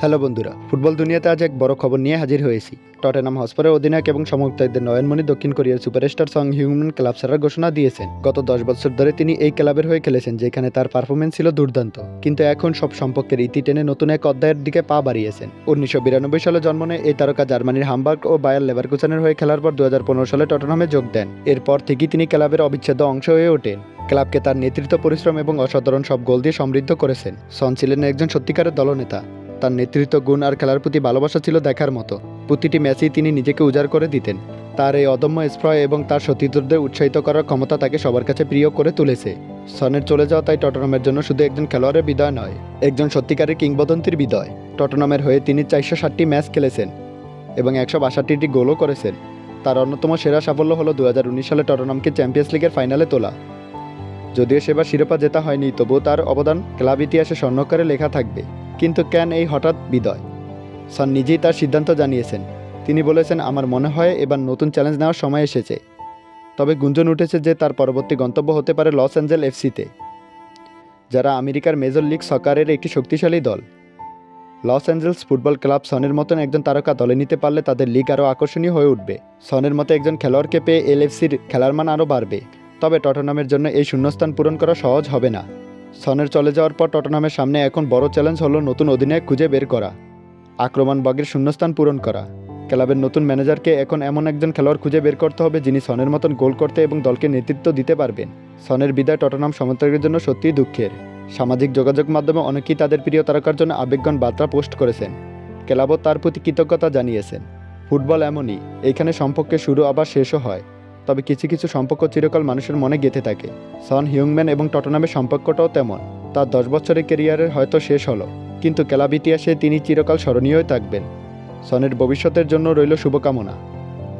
Hello বন্ধুরা, football দুনিয়াতে আজ এক বড় খবর নিয়ে হাজির হয়েছি। টটেনাম হসপারের অধিনায়ক এবং সমর্থকদের নয়নমণি দক্ষিণ কোরিয়ার সুপারস্টার সং হিউম্যান ক্লাব ছাড়ার ঘোষণা দিয়েছেন। গত দশ বছর ধরে তিনি এই ক্লাবের হয়ে খেলেছেন, যেখানে তার পারফরমেন্স ছিল দুর্দান্ত। কিন্তু এখন সব সম্পর্কের ইতি টেনে নতুন এক অধ্যায়ের দিকে পা বাড়িয়েছেন। উনিশশো বিরানব্বই সালে জন্ম নেয় এই তারকা জার্মানির হামবার্গ ও বায়ার লেভারকুসেনের হয়ে খেলার পর দু হাজার পনেরো সালে টটনহামে যোগ দেন। এরপর থেকেই তিনি ক্লাবের অবিচ্ছেদ্য অংশ হয়ে ওঠেন। ক্লাবকে তার নেতৃত্ব, পরিশ্রম এবং অসাধারণ সব গোল দিয়ে সমৃদ্ধ করেছেন। সন ছিলেন একজন সত্যিকারের দলনেতা। তার নেতৃত্ব গুণ আর খেলার প্রতি ভালোবাসা ছিল দেখার মতো। প্রতিটি ম্যাচেই তিনি নিজেকে উজাড় করে দিতেন। তার এই অদম্য স্প্রয় এবং তার সতীর্থদের উৎসাহিত করার ক্ষমতা তাকে সবার কাছে প্রিয় করে তুলেছে। সনের চলে যাওয়া তাই টটনমের জন্য শুধু একজন খেলোয়াড়ের বিদায় নয়, একজন সত্যিকারের কিংবদন্তির বিদায়। টটনমের হয়ে তিনি চারশো ষাটটি ম্যাচ খেলেছেন এবং একশো বাষট্টিটি গোলও করেছেন। তার অন্যতম সেরা সাফল্য হলো দু সালে টটনমকে চ্যাম্পিয়ন্স লিগের ফাইনালে তোলা। যদিও সেবার শিরোপা জেতা হয়নি, তবুও তার অবদান ক্লাব ইতিহাসে স্বর্ণকারে লেখা থাকবে। কিন্তু কেন এই হঠাৎ বিদয়? সন নিজেই তার সিদ্ধান্ত জানিয়েছেন। তিনি বলেছেন, আমার মনে হয় এবার নতুন চ্যালেঞ্জ নেওয়ার সময় এসেছে। তবে গুঞ্জন উঠেছে যে তার পরবর্তী গন্তব্য হতে পারে লস অ্যাঞ্জেল এফসিতে, যারা আমেরিকার মেজর লিগ সকারের একটি শক্তিশালী দল। লস অ্যাঞ্জেলস ফুটবল ক্লাব সনের মতন একজন তারকা দলে নিতে পারলে তাদের লিগ আরও আকর্ষণীয় হয়ে উঠবে। সনের মতো একজন খেলোয়াড়কে পেয়ে এলএফসির খেলার মান আরও বাড়বে। তবে টটনামের জন্য এই শূন্যস্থান পূরণ করা সহজ হবে না। সনের চলে যাওয়ার পর টটনামের সামনে এখন বড় চ্যালেঞ্জ হলো নতুন অধিনায়ক খুঁজে বের করা, আক্রমণ বগের শূন্যস্থান পূরণ করা। ক্লাবের নতুন ম্যানেজারকে এখন এমন একজন খেলোয়াড় খুঁজে বের করতে হবে যিনি সনের মতন গোল করতে এবং দলকে নেতৃত্ব দিতে পারবেন। সনের বিদায় টটনাম সমর্থকের জন্য সত্যিই দুঃখের। সামাজিক যোগাযোগ মাধ্যমে অনেকেই তাদের প্রিয় তারকার জন্য আবেগগণ বার্তা পোস্ট করেছেন। ক্লাবও তার প্রতি কৃতজ্ঞতা জানিয়েছেন। ফুটবল এমনই, এখানে সম্পর্কে শুরু আবার শেষও হয়। তবে কিছু কিছু সম্পর্ক চিরকাল মানুষের মনে গেঁথে থাকে। সন হিউংম্যান এবং টটনামের সম্পর্কটাও তেমন। তার দশ বছরের কেরিয়ারের হয়তো শেষ হলো, কিন্তু ক্লাব ইতিহাসে তিনি চিরকাল স্মরণীয়ই থাকবেন। সনের ভবিষ্যতের জন্য রইল শুভকামনা।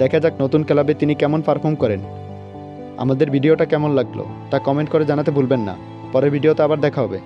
দেখা যাক নতুন ক্লাবে তিনি কেমন পারফর্ম করেন। আমাদের ভিডিওটা কেমন লাগল তা কমেন্ট করে জানাতে ভুলবেন না। পরের ভিডিওতে আবার দেখা হবে।